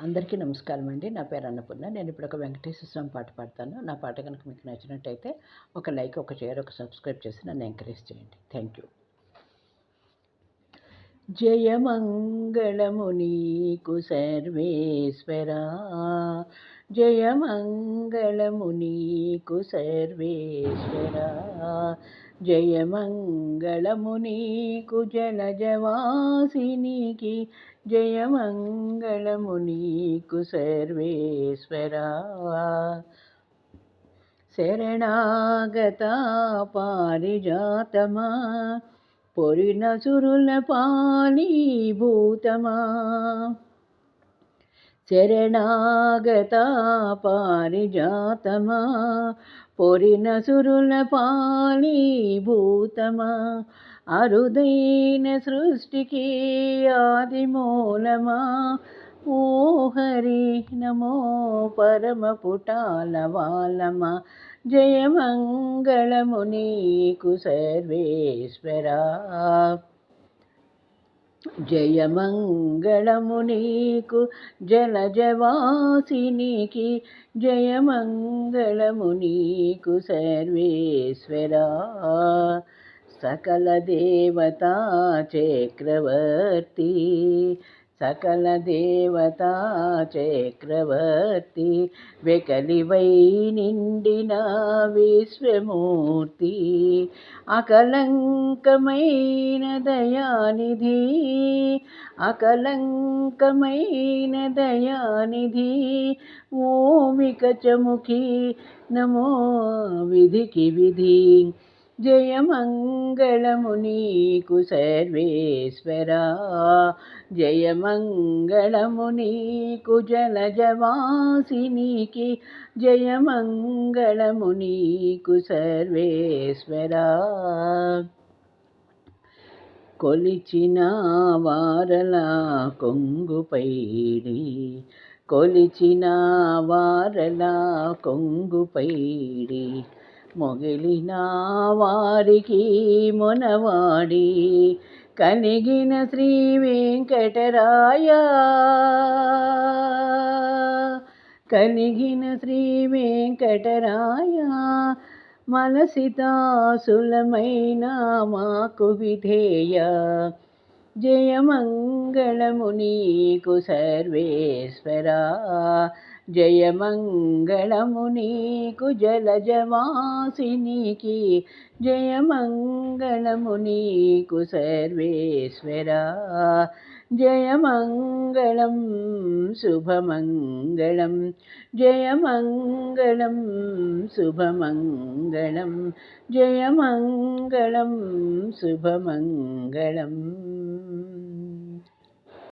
అందరికీ నమస్కారం అండి నా పేరు అన్నపూర్ణ. నేను ఇప్పుడు ఒక వెంకటేశ్వర స్వామి పాట పాడతాను. నా పాట కనుక మీకు నచ్చినట్టయితే ఒక లైక్ ఒక షేర్ ఒక సబ్స్క్రైబ్ చేసి నన్ను ఎంకరేజ్ చేయండి. Thank you. జయమంగళము నీకు సర్వేశ్వరా జయమంగళము సర్వేశ్వర. సర్వేశ్వరా జయమంగళము నీకు జలజవాసినికి జయమంగళము నీకు సర్వేశ్వరా. శరణాగత పారిజాతమా పొరిన సురుల పాలీభూతమా శరణాగత పారిజాతమా పొరిన సురుల పాళీభూతమా అరుదైన సృష్టికి ఆది మూలమా ఓ హరి నమో పరమ పుటాల వాళ్ళమా జయమంగళము నీకు సర్వేశ్వరా జయమంగళము నీకు జలజవాసినికి జయమంగళము నీకు సర్వేశ్వరా సకల దేవతా చక్రవర్తి సకల దేవతా చక్రవర్తి వెకలివై నిండిన విశ్వమూర్తి అకలంకమైన దయానిధి అకలంకమైన దయానిధి ఓమిక చముఖి నమో విధికి విధి. జయమంగళము నీకు సర్వేశ్వరా. జయమంగళము నీకు జలజవాసినికి. జయమంగళము నీకు సర్వేశ్వరా. కొలిచిన వారల కొంగుపైడి కొలిచిన వారల కొంగుపైడి మొగిలిన వారికి మొనవాడి కలిగిన శ్రీ వెంకటరాయ. కలిగిన శ్రీ వెంకటరాయ మనసితాసులమైన మాకు విధేయ. జయమంగళము నీకు సర్వేశ్వరా. జయమంగళము జలజమాసినికి. జలజవాసినికి జయమంగళము నీకు సర్వేశ్వరా. జయమంగళం శుభమంగళం. జయమంగళం శుభమంగళం. జయమంగళం శుభమంగళం. um